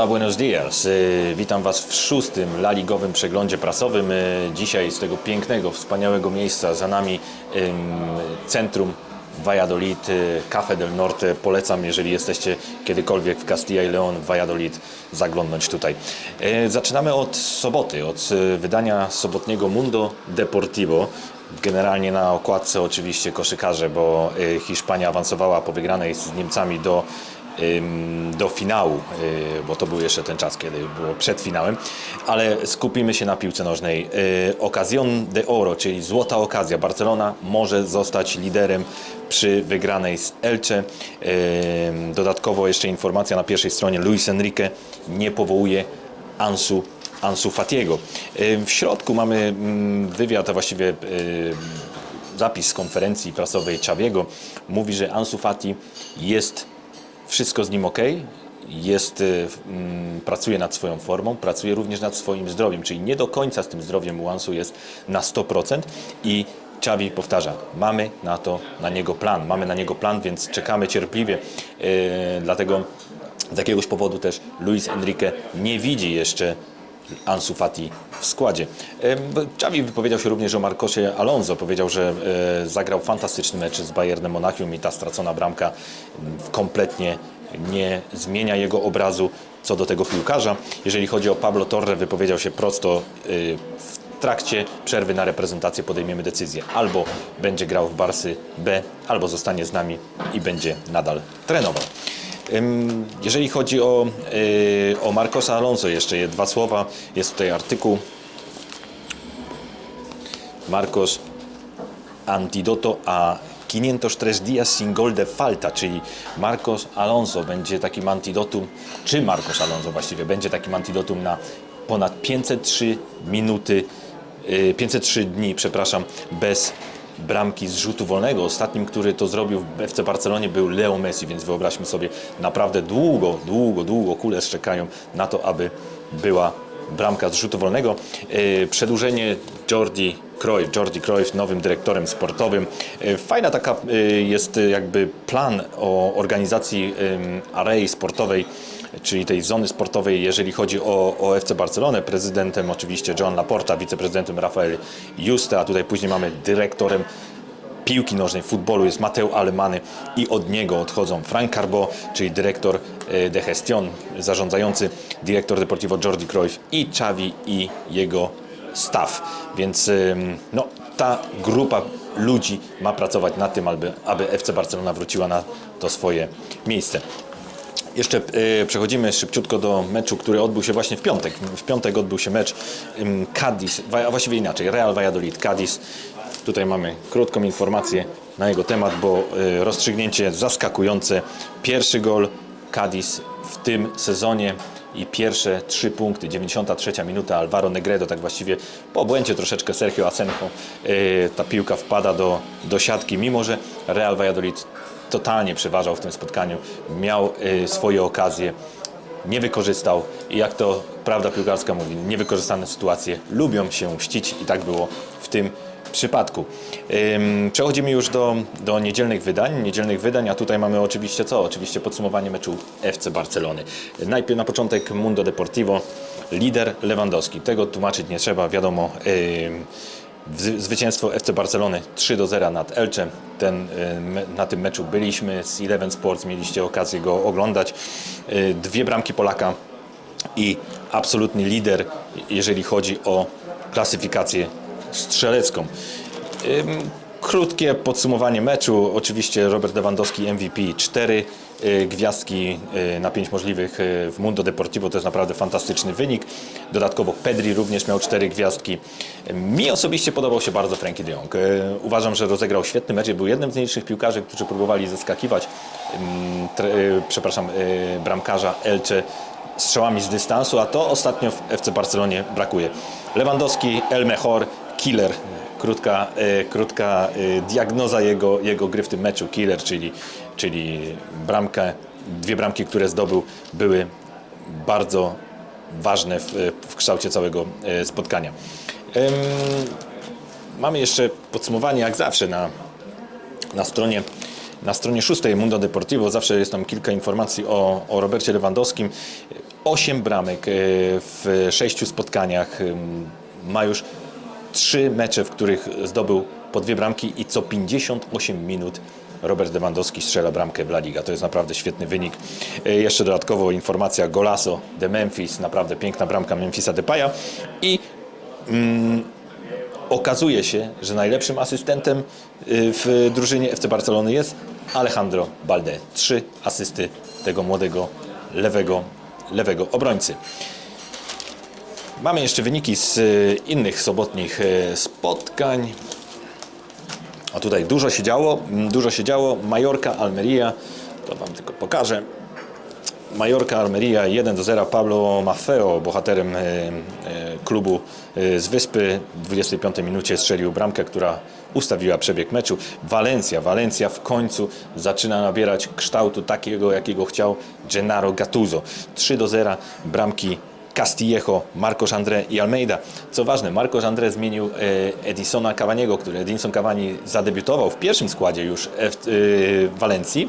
Hola, buenos dias. Y, Witam Was w szóstym laligowym przeglądzie prasowym. Y, Dzisiaj z tego pięknego, wspaniałego miejsca za nami centrum Valladolid, y, Café del Norte. Polecam, jeżeli jesteście kiedykolwiek w Castilla y León, Valladolid, zaglądnąć tutaj. Y, Zaczynamy od soboty, od y, wydania sobotniego Mundo Deportivo. Generalnie na okładce oczywiście koszykarze, bo y, Hiszpania awansowała po wygranej z Niemcami do do finału, y, bo to był jeszcze ten czas, kiedy było przed finałem, ale skupimy się na piłce nożnej. Y, Ocasión de Oro, czyli złota okazja. Barcelona może zostać liderem przy wygranej z Elche. Ym, Dodatkowo jeszcze informacja na pierwszej stronie. Luis Enrique nie powołuje Ansu Ansu Fatiego. Y, W środku mamy mm, wywiad, a właściwie y, zapis z konferencji prasowej Czawiego. Mówi, że Ansu Fati jest wszystko z nim ok, jest, y, mm, pracuje nad swoją formą, pracuje również nad swoim zdrowiem, czyli nie do końca z tym zdrowiem u Ansu jest na 100% i Xavi powtarza, mamy na to, na niego plan, mamy na niego plan, więc czekamy cierpliwie, yy, dlatego z jakiegoś powodu też Luis Enrique nie widzi jeszcze Ansu Fati w składzie. Xavi wypowiedział się również o Marcosie Alonso. Powiedział, że e, zagrał fantastyczny mecz z Bayernem Monachium i ta stracona bramka m, kompletnie nie zmienia jego obrazu co do tego piłkarza. Jeżeli chodzi o Pablo Torre, wypowiedział się prosto e, w trakcie przerwy na reprezentację podejmiemy decyzję. Albo będzie grał w Barsy B, albo zostanie z nami i będzie nadal trenował. Jeżeli chodzi o, yy, o Marcosa Alonso, jeszcze je dwa słowa. Jest tutaj artykuł. Marcos Antidoto a 503 días sin gol de falta, czyli Marcos Alonso będzie takim antidotum, czy Marcos Alonso właściwie będzie takim antidotum na ponad 503 minuty, yy, 503 dni, przepraszam, bez bramki z rzutu wolnego. Ostatnim, który to zrobił w FC Barcelonie był Leo Messi, więc wyobraźmy sobie, naprawdę długo, długo, długo kule czekają na to, aby była bramka z rzutu wolnego. Yy, Przedłużenie Jordi Cruyff, Jordi Cruyff nowym dyrektorem sportowym. Yy, Fajna taka yy, jest jakby plan o organizacji arei sportowej, czyli tej zony sportowej, jeżeli chodzi o, o FC Barcelonę. Prezydentem oczywiście John Laporta, wiceprezydentem Rafael Juste, a tutaj później mamy dyrektorem piłki nożnej, futbolu jest Mateo Alemany i od niego odchodzą Frank Carbo, czyli dyrektor e, de gestion, zarządzający dyrektor Deportivo Jordi Cruyff i Xavi i jego staff. Więc no, ta grupa ludzi ma pracować nad tym, aby, aby FC Barcelona wróciła na to swoje miejsce. Jeszcze e, przechodzimy szybciutko do meczu, który odbył się właśnie w piątek. W piątek odbył się mecz Cadiz, a właściwie inaczej, Real Valladolid, Cadiz. Tutaj mamy krótką informację na jego temat, bo e, rozstrzygnięcie zaskakujące. Pierwszy gol Cadiz w tym sezonie i pierwsze trzy punkty. 93 minuta Alvaro Negredo, tak właściwie po błędzie troszeczkę Sergio Asenjo. e, Ta piłka wpada do, do siatki, mimo że Real Valladolid totalnie przeważał w tym spotkaniu, miał y, swoje okazje, nie wykorzystał i jak to prawda piłkarska mówi, niewykorzystane sytuacje lubią się mścić i tak było w tym przypadku. Przechodzimy już do, do niedzielnych wydań, niedzielnych wydań, a tutaj mamy oczywiście co? Oczywiście podsumowanie meczu FC Barcelony. Najpierw na początek Mundo Deportivo, lider Lewandowski. Tego tłumaczyć nie trzeba, wiadomo. Zwycięstwo FC Barcelony 3 do 0 nad Elche. Ten, y, na tym meczu byliśmy z Eleven Sports, mieliście okazję go oglądać. Y, Dwie bramki Polaka i absolutny lider, jeżeli chodzi o klasyfikację strzelecką. Krótkie podsumowanie meczu. Oczywiście Robert Lewandowski MVP 4 y, gwiazdki y, na 5 możliwych y, w Mundo Deportivo to jest naprawdę fantastyczny wynik. Dodatkowo Pedri również miał 4 gwiazdki. Mi osobiście podobał się bardzo Frankie de Jong. Uważam, że rozegrał świetny mecz był jednym z nielicznych piłkarzy, którzy próbowali zaskakiwać y, przepraszam, bramkarza Elche strzałami z dystansu, a to ostatnio w FC Barcelonie brakuje. Lewandowski, El Mejor, killer. Krótka, e, krótka e, diagnoza jego, jego gry w tym meczu. Killer, czyli, czyli bramkę, dwie bramki, które zdobył, były bardzo ważne w, w kształcie całego e, spotkania. Mamy jeszcze podsumowanie, jak zawsze, na, na stronie. Na stronie szóstej Mundo Deportivo zawsze jest tam kilka informacji o, o Robercie Lewandowskim. Osiem bramek w sześciu spotkaniach. Ma już trzy mecze, w których zdobył po dwie bramki i co 58 minut Robert Lewandowski strzela bramkę w La Liga. To jest naprawdę świetny wynik. E, Jeszcze dodatkowo informacja Golazo de Memphis, naprawdę piękna bramka Memphisa Depaya i okazuje się, że najlepszym asystentem y, w drużynie FC Barcelony jest Alejandro Balde. Trzy asysty tego młodego lewego, lewego obrońcy. Mamy jeszcze wyniki z y, innych sobotnich y, spotkań. A tutaj dużo się działo, mm, dużo się działo. Majorka, Almeria, to Wam tylko pokażę. Majorka, Almeria 1 do 0. Pablo Maffeo, bohaterem e, klubu z Wyspy, w 25 minucie strzelił bramkę, która ustawiła przebieg meczu. Walencja, Walencja w końcu zaczyna nabierać kształtu takiego, jakiego chciał Gennaro Gattuso. 3 do 0. Bramki Castillejo, Marcos André i Almeida. Co ważne, Marcos André zmienił e, Edisona Cavaniego, który Edinson Cavani zadebiutował w pierwszym składzie już w e, Walencji.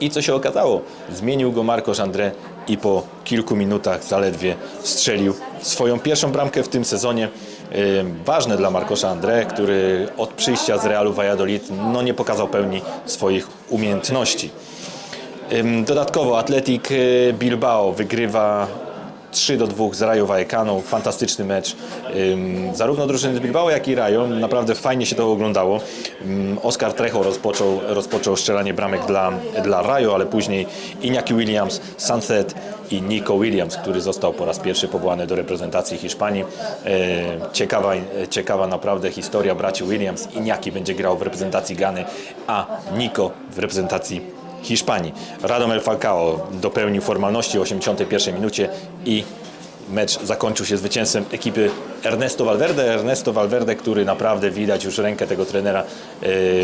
I co się okazało? Zmienił go Marcos André i po kilku minutach zaledwie strzelił swoją pierwszą bramkę w tym sezonie. E, Ważne dla Marcosa André, który od przyjścia z Realu Valladolid no, nie pokazał pełni swoich umiejętności. Dodatkowo Atletic y, Bilbao wygrywa 3 do 2 z Rayo Vallecano. Fantastyczny mecz. Zarówno drużyny Bilbao, jak i Rayo. Naprawdę fajnie się to oglądało. Oscar Trejo rozpoczął, rozpoczął strzelanie bramek dla, dla Rayo, ale później Iñaki Williams, Sunset i Nico Williams, który został po raz pierwszy powołany do reprezentacji Hiszpanii. Ciekawa, ciekawa naprawdę historia braci Williams. Iñaki będzie grał w reprezentacji Gany, a Nico w reprezentacji Hiszpanii. Radomel Falcao dopełnił formalności w 81 minucie i mecz zakończył się zwycięstwem ekipy Ernesto Valverde. Ernesto Valverde, który naprawdę widać już rękę tego trenera e,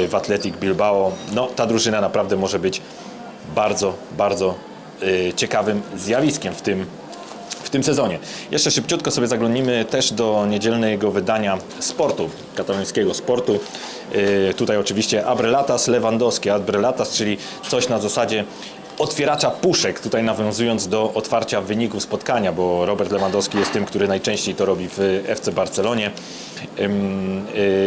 w Athletic Bilbao. No, ta drużyna naprawdę może być bardzo, bardzo e, ciekawym zjawiskiem w tym, w tym sezonie. Jeszcze szybciutko sobie zaglądnimy też do niedzielnego wydania sportu, katalońskiego sportu. Yy, tutaj oczywiście Abrelatas Lewandowski, Abrelatas, czyli coś na zasadzie otwieracza puszek, tutaj nawiązując do otwarcia wyników spotkania, bo Robert Lewandowski jest tym, który najczęściej to robi w FC Barcelonie, yy,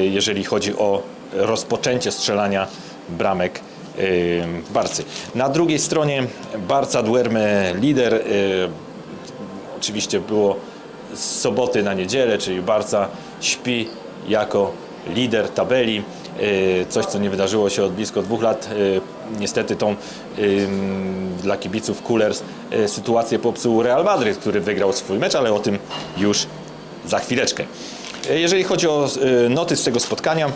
jeżeli chodzi o rozpoczęcie strzelania bramek Barcy. Na drugiej stronie Barca Duerme lider, yy, oczywiście było z soboty na niedzielę, czyli Barca śpi jako lider tabeli. Yy, Coś, co nie wydarzyło się od blisko dwóch lat. Yy, Niestety tą yy, dla kibiców Coolers sytuację popsuł Real Madryt, który wygrał swój mecz, ale o tym już za chwileczkę. Jeżeli chodzi o noty z tego spotkania,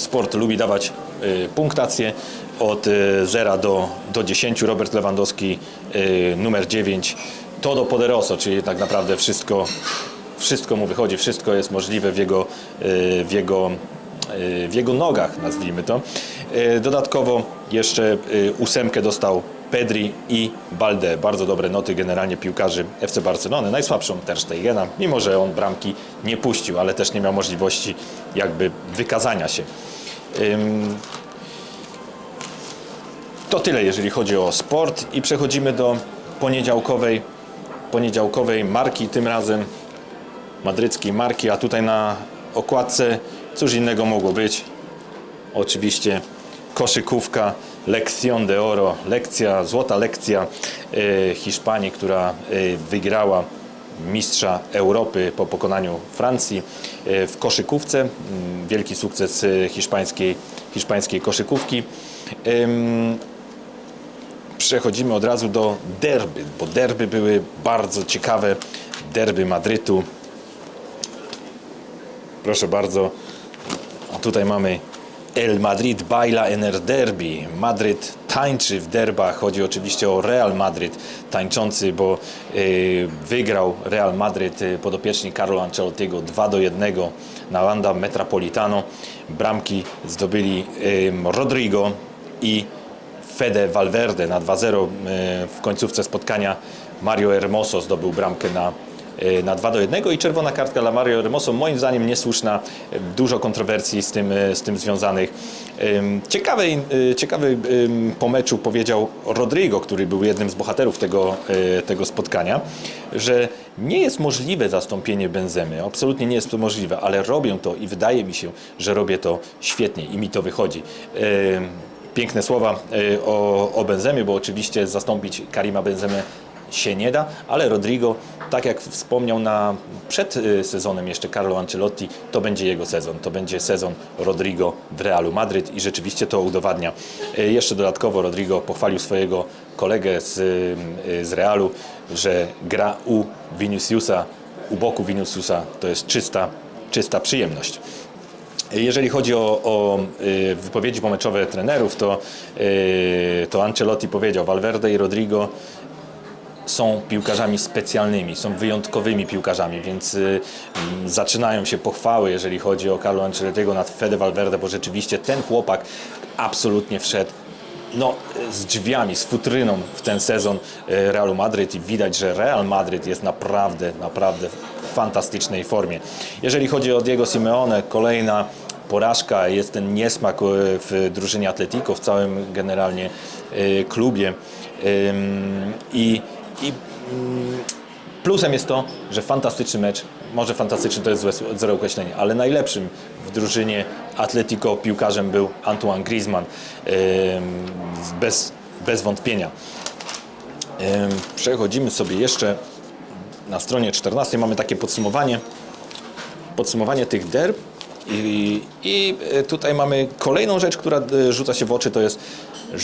Sport lubi dawać y, punktację od y, 0 do, do 10. Robert Lewandowski y, numer 9. To do Poderoso, czyli tak naprawdę wszystko, wszystko mu wychodzi, wszystko jest możliwe w jego, y, w jego, y, w jego nogach, nazwijmy to. Y, Dodatkowo jeszcze ósemkę dostał Pedri i Balde. Bardzo dobre noty generalnie piłkarzy FC Barcelony. Najsłabszą Ter Stegena, mimo że on bramki nie puścił, ale też nie miał możliwości jakby wykazania się. To tyle, jeżeli chodzi o sport i przechodzimy do poniedziałkowej, poniedziałkowej marki, tym razem madryckiej marki, a tutaj na okładce cóż innego mogło być. Oczywiście koszykówka Lección de Oro, lekcja, złota lekcja e, Hiszpanii, która e, wygrała mistrza Europy po pokonaniu Francji e, w koszykówce. Mm, Wielki sukces hiszpańskiej, hiszpańskiej koszykówki. Przechodzimy od razu do derby, bo derby były bardzo ciekawe. Derby Madrytu. Proszę bardzo, a tutaj mamy El Madrid baila en el derby. Madryt tańczy w derbach. Chodzi oczywiście o Real Madryt tańczący, bo y, wygrał Real Madryt y, podopieczni Carlo Ancelottiego 2 do 1 na Wanda Metropolitano. Bramki zdobyli Rodrigo i Fede Valverde na 2-0 y, w końcówce spotkania Mario Hermoso zdobył bramkę na, e, na 2 do 1 i czerwona kartka dla Mario Hermoso, moim zdaniem niesłuszna, e, dużo kontrowersji z tym, e, z tym związanych. Ciekawy, e, ciekawy po meczu powiedział Rodrigo, który był jednym z bohaterów tego, e, tego spotkania, że nie jest możliwe zastąpienie Benzemy, absolutnie nie jest to możliwe, ale robię to i wydaje mi się, że robię to świetnie i mi to wychodzi. Piękne słowa e, o, o Benzemie, bo oczywiście zastąpić Karima Benzemę się nie da, ale Rodrigo, tak jak wspomniał na, przed y, sezonem jeszcze Carlo Ancelotti, to będzie jego sezon. To będzie sezon Rodrigo w Realu Madryt i rzeczywiście to udowadnia. Y, Jeszcze dodatkowo Rodrigo pochwalił swojego kolegę z, y, z Realu, że gra u Viniciusa, u boku Viniciusa to jest czysta, czysta przyjemność. Jeżeli chodzi o, o y, wypowiedzi pomeczowe trenerów, to, y, to Ancelotti powiedział, Valverde i Rodrigo są piłkarzami specjalnymi, są wyjątkowymi piłkarzami, więc y, mm, zaczynają się pochwały, jeżeli chodzi o Carlo Ancelottiego nad Fede Valverde, bo rzeczywiście ten chłopak absolutnie wszedł no, z drzwiami, z futryną w ten sezon Realu Madryt i widać, że Real Madryt jest naprawdę, naprawdę fantastycznej formie. Jeżeli chodzi o Diego Simeone, kolejna porażka, jest ten niesmak y, w drużynie Atletico, w całym generalnie y, klubie i, i mm, Plusem jest to, że fantastyczny mecz, może fantastyczny to jest złe, złe określenie, ale najlepszym w drużynie Atletico piłkarzem był Antoine Griezmann, bez, bez wątpienia. Przechodzimy sobie jeszcze na stronie 14, mamy takie podsumowanie, podsumowanie tych derb i, i e, tutaj mamy kolejną rzecz, która e, rzuca się w oczy, to jest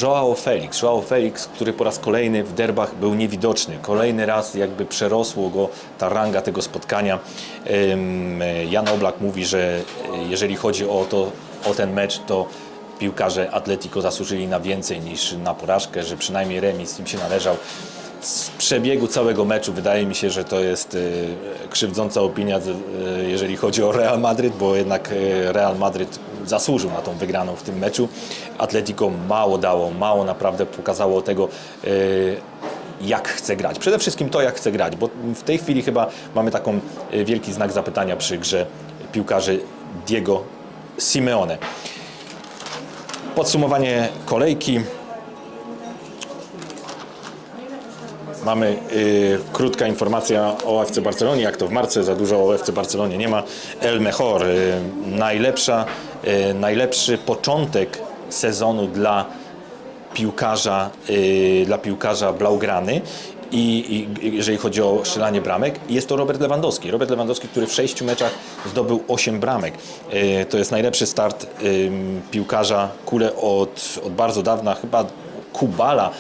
Joao Felix. Joao Felix, który po raz kolejny w derbach był niewidoczny. Kolejny raz jakby przerosło go ta ranga tego spotkania. E, Jan Oblak mówi, że jeżeli chodzi o, to, o ten mecz, to piłkarze Atletico zasłużyli na więcej niż na porażkę, że przynajmniej remis im się należał. Z przebiegu całego meczu wydaje mi się, że to jest e, krzywdząca opinia, e, jeżeli chodzi o Real Madryt, bo jednak e, Real Madryt zasłużył na tą wygraną w tym meczu. Atletico mało dało, mało naprawdę pokazało tego, jak chce grać. Przede wszystkim to, jak chce grać, bo w tej chwili chyba mamy taką wielki znak zapytania przy grze piłkarzy Diego Simeone. Podsumowanie kolejki. Mamy y, krótka informacja o FC Barcelonie, jak to w marce, za dużo o FC Barcelonie nie ma. El Mejor, y, najlepsza, y, najlepszy początek sezonu dla piłkarza, y, dla piłkarza Blaugrany. I, I jeżeli chodzi o strzelanie bramek, jest to Robert Lewandowski. Robert Lewandowski, który w sześciu meczach zdobył 8 bramek. Y, To jest najlepszy start y, piłkarza kule od, od bardzo dawna, chyba Kubala y,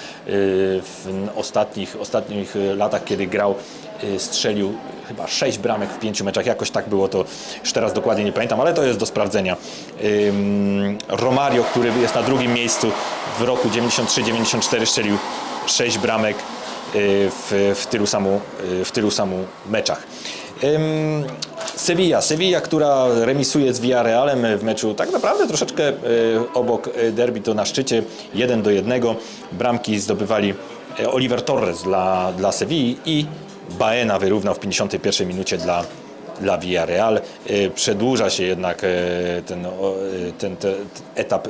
w ostatnich, ostatnich latach, kiedy grał, y, strzelił chyba 6 bramek w 5 meczach. Jakoś tak było to, już teraz dokładnie nie pamiętam, ale to jest do sprawdzenia. Romario, który jest na drugim miejscu w roku 93-94 strzelił 6 bramek y, w, w, tylu samu, w tylu samu meczach. Sevilla, Sevilla, która remisuje z Villarrealem w meczu tak naprawdę troszeczkę y, obok y, derby to na szczycie 1 do 1. Bramki zdobywali Oliver Torres dla, dla Sevilli i Baena wyrównał w 51 minucie dla, dla Villarreal. Przedłuża się jednak ten, ten, ten etap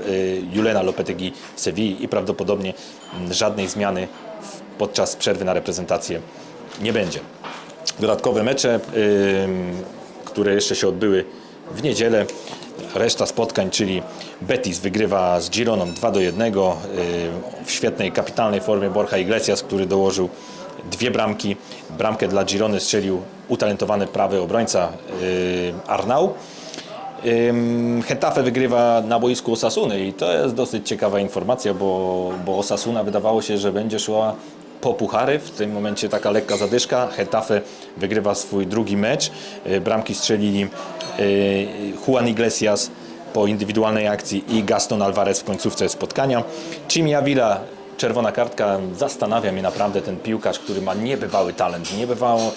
Julena Lopetegui w i prawdopodobnie mm, żadnej zmiany podczas przerwy na reprezentację nie będzie. Dodatkowe mecze, które jeszcze się odbyły w niedzielę. Reszta spotkań, czyli Betis wygrywa z Gironą 2 do 1 ym, w świetnej, kapitalnej formie Borja Iglesias, który dołożył dwie bramki. Bramkę dla Girony strzelił utalentowany prawy obrońca ym, Arnau. Ym, Getafe wygrywa na boisku Osasuny i to jest dosyć ciekawa informacja, bo, bo Osasuna wydawało się, że będzie szła po puchary. W tym momencie taka lekka zadyszka. Getafe wygrywa swój drugi mecz. Y, Bramki strzelili y, Juan Iglesias po indywidualnej akcji i Gaston Alvarez w końcówce spotkania. Chimi Avila czerwona kartka. Zastanawia mnie naprawdę ten piłkarz, który ma niebywały talent, niebywałą mm,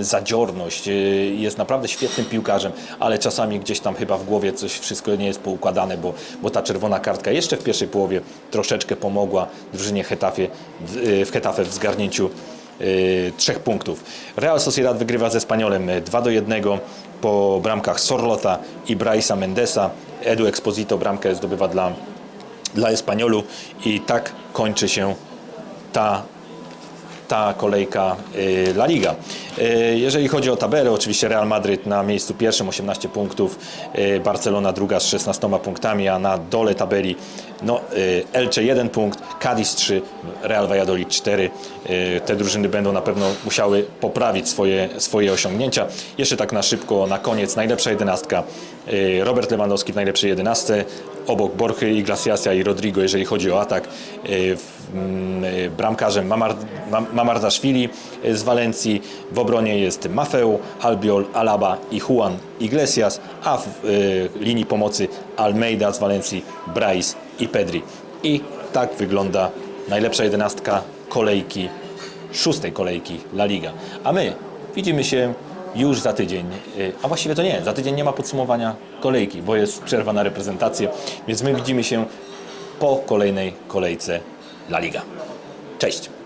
zadziorność, y, jest naprawdę świetnym piłkarzem, ale czasami gdzieś tam chyba w głowie coś wszystko nie jest poukładane, bo, bo ta czerwona kartka jeszcze w pierwszej połowie troszeczkę pomogła drużynie Hetafe, w, y, w Hetafe w zgarnięciu y, trzech punktów. Real Sociedad wygrywa ze Spaniolem y, 2 do 1 po bramkach Sorlota i Braisa Mendesa. Edu Exposito bramkę zdobywa dla, dla Espaniolu i tak kończy się ta ta kolejka y, La Liga. Y, Jeżeli chodzi o tabelę, oczywiście Real Madryt na miejscu pierwszym 18 punktów, y, Barcelona druga z 16 punktami, a na dole tabeli no, Elche 1 punkt, Cadiz 3, Real Valladolid 4. Y, Te drużyny będą na pewno musiały poprawić swoje, swoje osiągnięcia. Jeszcze tak na szybko, na koniec, najlepsza jedenastka. Y, Robert Lewandowski w najlepszej jedenastce, obok Borchy, Iglesiasa i Rodrigo, jeżeli chodzi o atak. Y, mm, Bramkarzem Mamar, Mam- Mamardaszwili z Walencji. W obronie jest Mafeu, Albiol, Alaba i Juan Iglesias, a w linii pomocy Almeida z Walencji, Brais i Pedri. I tak wygląda najlepsza jedenastka kolejki, szóstej kolejki La Liga. A my widzimy się już za tydzień, y, a właściwie to nie, za tydzień nie ma podsumowania kolejki, bo jest przerwa na reprezentację, więc my widzimy się po kolejnej kolejce La Liga. Cześć!